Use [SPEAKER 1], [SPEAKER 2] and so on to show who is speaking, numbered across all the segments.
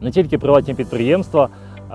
[SPEAKER 1] Не тільки приватні підприємства,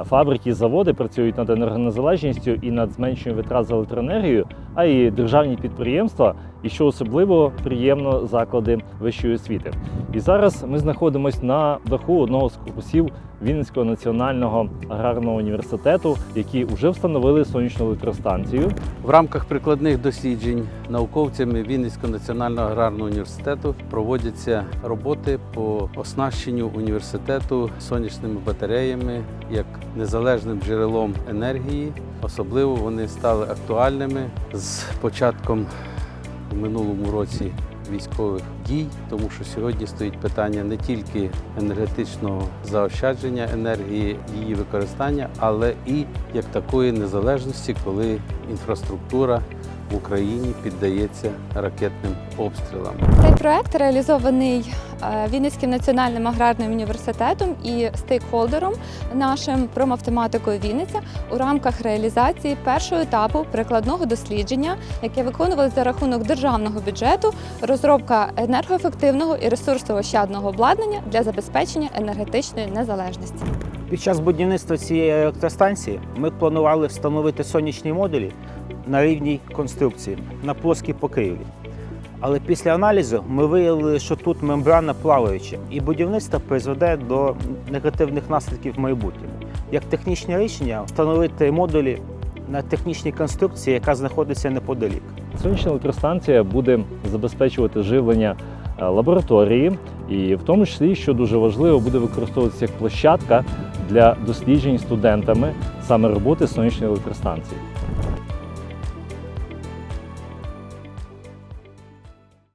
[SPEAKER 1] фабрики заводи працюють над енергонезалежністю і над зменшенням витрат за електроенергію, а й державні підприємства, і що особливо приємно заклади вищої освіти. І зараз ми знаходимося на даху одного з корпусів Вінницького національного аграрного університету, які вже встановили сонячну електростанцію.
[SPEAKER 2] В рамках прикладних досліджень науковцями Вінницького національного аграрного університету проводяться роботи по оснащенню університету сонячними батареями як незалежним джерелом енергії. Особливо вони стали актуальними з початком минулому році військових дій, тому що сьогодні стоїть питання не тільки енергетичного заощадження енергії, її використання, але і як такої незалежності, коли інфраструктура в Україні піддається ракетним обстрілам.
[SPEAKER 3] Цей проект реалізований Вінницьким національним аграрним університетом і стейкхолдером нашим промавтоматикою Вінниця у рамках реалізації першого етапу прикладного дослідження, яке виконувалося за рахунок державного бюджету, розробка енергоефективного і ресурсоощадного обладнання для забезпечення енергетичної незалежності.
[SPEAKER 4] Під час будівництва цієї електростанції ми планували встановити сонячні модулі на рівній конструкції на плоскій покрівлі. Але після аналізу ми виявили, що тут мембрана плаваюча, і будівництво призведе до негативних наслідків в майбутньому. Як технічне рішення встановити модулі на технічній конструкції, яка знаходиться неподалік.
[SPEAKER 1] Сонячна електростанція буде забезпечувати живлення е, лабораторії, і в тому числі, що дуже важливо, буде використовуватися як площадка для досліджень студентами саме роботи сонячної електростанції.